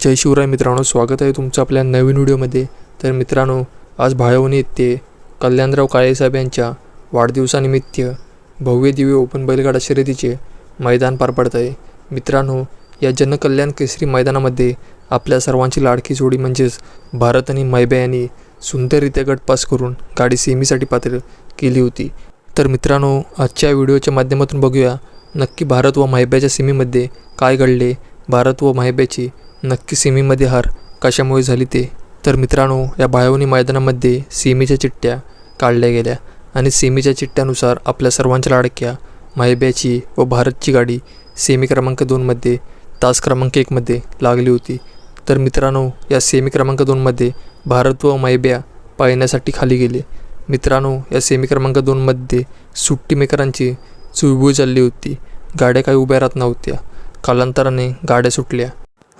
जय शिवराय मित्रांनो स्वागत आहे तुमचं आपल्या नवीन व्हिडिओमध्ये. तर मित्रांनो आज भाळवणी येथे कल्याणराव काळेसाहेब यांच्या वाढदिवसानिमित्त भव्य दिव्य ओपन बैलगाडा शर्यतीचे मैदान पार पडत आहे. मित्रांनो या जनकल्याण केसरी मैदानामध्ये आपल्या सर्वांची लाडकी जोडी म्हणजेच भारत आणि मैब्या यांनी सुंदररित्या गटपास करून गाडी सेमीसाठी पात्र केली होती. तर मित्रांनो आजच्या व्हिडिओच्या माध्यमातून बघूया नक्की भारत व माहिब्याच्या सीमेमध्ये काय घडले? भारत व माहिब्याची नक्की सेमीमध्ये हार. कशामुळे झाली ते? तर मित्रांनो या भायवणी मैदानामध्ये सेमीच्या चिठ्ठ्या काढल्या गेल्या आणि सेमीच्या चिठ्ठ्यानुसार आपल्या सर्वांच्या लाडक्या मायब्याची व भारतची गाडी सेमी क्रमांक दोनमध्ये तास क्रमांक एकमध्ये लागली होती. तर मित्रांनो या सेमी क्रमांक दोनमध्ये भारत व मायब्या पाहण्यासाठी खाली गेले. मित्रांनो या सेमी क्रमांक दोनमध्ये सुट्टी मेकरांची चुळबुळ चालली होती. गाड्या काही उभ्या राहत नव्हत्या. कालांतराने गाड्या सुटल्या.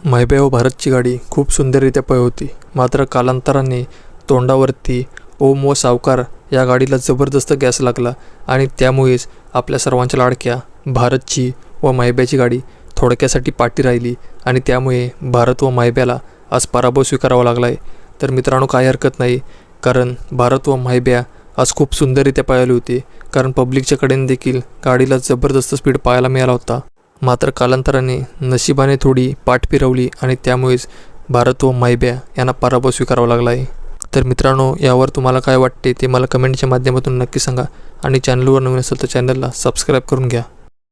मायब्या व भारतची गाडी खूप सुंदररित्या पळ होती मात्र कालांतराने तोंडावरती ओम व सावकार या गाडीला जबरदस्त गॅस लागला आणि त्यामुळेच आपल्या सर्वांच्या लाडक्या भारतची व मायब्याची गाडी थोडक्यासाठी पाठी राहिली आणि त्यामुळे भारत व मायब्याला आज पराभव स्वीकारावा लागला आहे तर मित्रांनो काही हरकत नाही कारण भारत व मायब्या आज खूप सुंदररित्या पळाली होती कारण पब्लिकच्या कडेने देखील गाडीला जबरदस्त स्पीड पाहायला मिळाला होता. मात्र कालांतराने नशिबाने थोडी पाठ फिरवली आणि त्यामुळेच भारत व मायब्या यांना पराभव स्वीकारावा लागला आहे. तर मित्रांनो यावर तुम्हाला काय वाटते ते मला कमेंटच्या माध्यमातून नक्की सांगा आणि चॅनलवर नवीन असेल तर चॅनलला सबस्क्राईब करून घ्या.